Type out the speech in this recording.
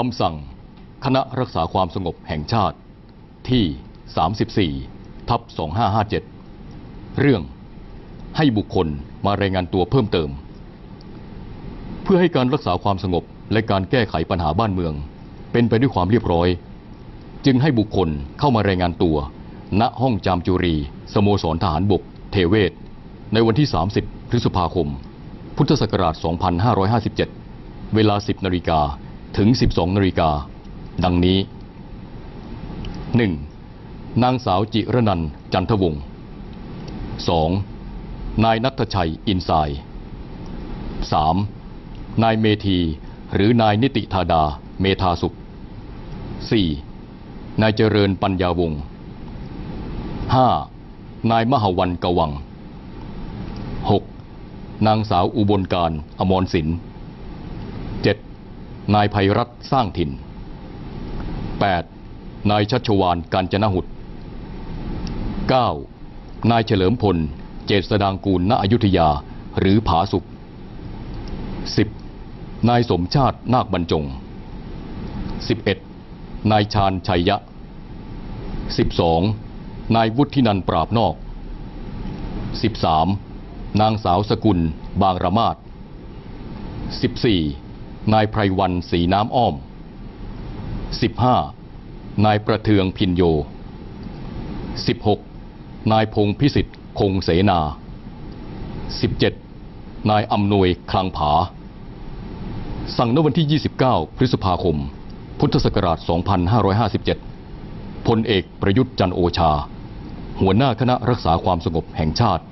คำสั่ง คณะรักษาความสงบแห่งชาติที่ 34 ทับ 2557 เรื่องให้บุคคลมารายงานตัวเพิ่มเติม เพื่อให้การรักษาความสงบและการแก้ไขปัญหาบ้านเมือง เป็นไปด้วยความเรียบร้อย จึงให้บุคคลเข้ามารายงานตัว ณห้องจามจุรีสโมสรทหารบก เทเวศ ในวันที่ 30 พฤษภาคม พุทธศักราช 2557 เวลา 10นาฬิกา ถึง 12นาฬิกา ดังนี้ 1. นางสาวจิรนันจันทวงศ์ 2. นายนัทชัยอินทราย 3. นายเมธีหรือนายนิติธาดาเมธาสุข 4. นายเจริญปัญญาวงศ์ 5. นายมหวันกวัง 6. นางสาวอุบลการอมรสิน 7. นายภัยรัตสร้างถิ่น 8. นายชัชวานการจนหุด 9. นายเฉลิมพล เจษดางกูลณอยุธยาหรือผาสุก 10. นายสมชาตินาคบรรจง 11. นายชาญชัยยะ 12. นายวุฒินันปราบนอก 13. นางสาวสกุล บางระมาศ 14. นายไพรวันสีน้ำอ้อม 15. นายประเทืองพินโย 16. นายพงพิสิทธิ์คงเสนา 17. นายอำนวยคลังผา สั่งณวันที่ 29 พฤษภาคม พุทธศักราช 2557 พลเอกประยุทธ์จันโอชา หัวหน้าคณะรักษาความสงบแห่งชาติ